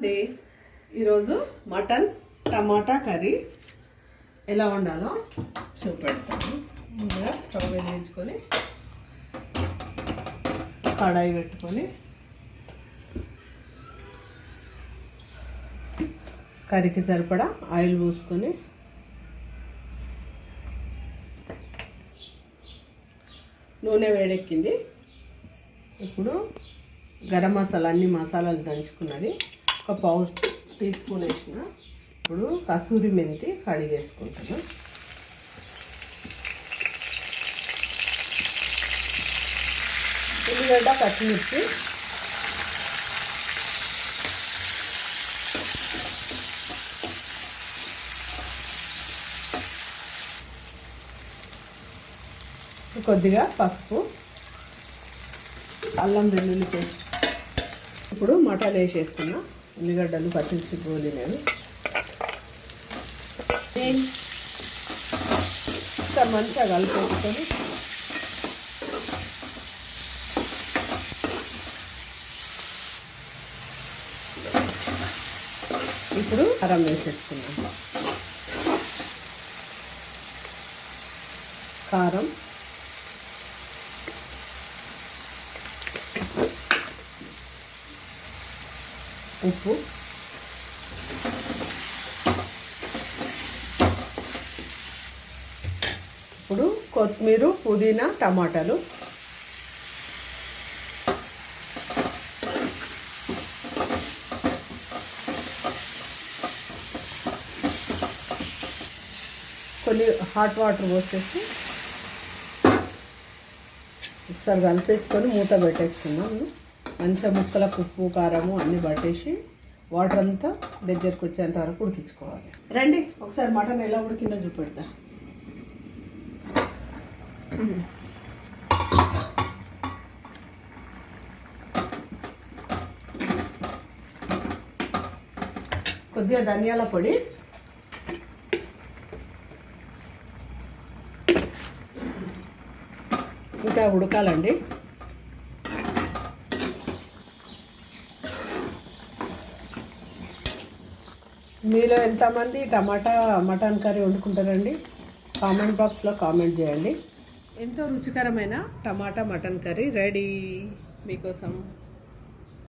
అండి ఈరోజు మటన్ టమాటా కర్రీ ఎలా వండాలో చూపెడతాను. ముందుగా స్టవ్ వెలిగించుకొని కడాయి పెట్టుకొని కర్రీకి సరిపడా ఆయిల్ పోసుకొని నూనె వేడెక్కింది. ఇప్పుడు గరం మసాలా అన్ని మసాలాలు దంచుకున్నది. ఒక పావు టీ స్పూన్ వేసిన. ఇప్పుడు కసూరి మెంతి కడిగేసుకుంటాను ఉల్లిగడ్డ పచ్చిమిర్చి. కొద్దిగా పసుపు అల్లం వెల్లుల్లి పేస్ట్. ఇప్పుడు మటన్ వేసేస్తున్నా. ఉల్లిగడ్డలు పచ్చిమిర్చి గోలినవి ఇంకా మంచిగా కలిపేసుకొని ఇప్పుడు కారం వేసేసుకున్నాం కారం ఉప్పు ఇప్పుడు కొత్తిమీర పుదీనా టమాటాలు. కొన్ని హాట్ వాటర్ పోసేసి ఒకసారి కలిపేసుకొని మూత పెట్టేసుకున్నాము మంచిగా ముక్కలకు ఉప్పు కారము అన్నీ పట్టేసి వాటర్ అంతా దగ్గరకు వచ్చేంత వరకు ఉడికించుకోవాలి. రండి ఒకసారి మటన్ ఎలా ఉడికిందో చూపెడతా. కొద్దిగా ధనియాల పొడి. ఇంకా ఉడకాలండి. మీలో ఎంతమంది టమాటా మటన్ కర్రీ వండుకుంటారండి? కామెంట్ బాక్స్లో కామెంట్ చేయండి. ఎంతో రుచికరమైన టమాటా మటన్ కర్రీ రెడీ మీకోసం.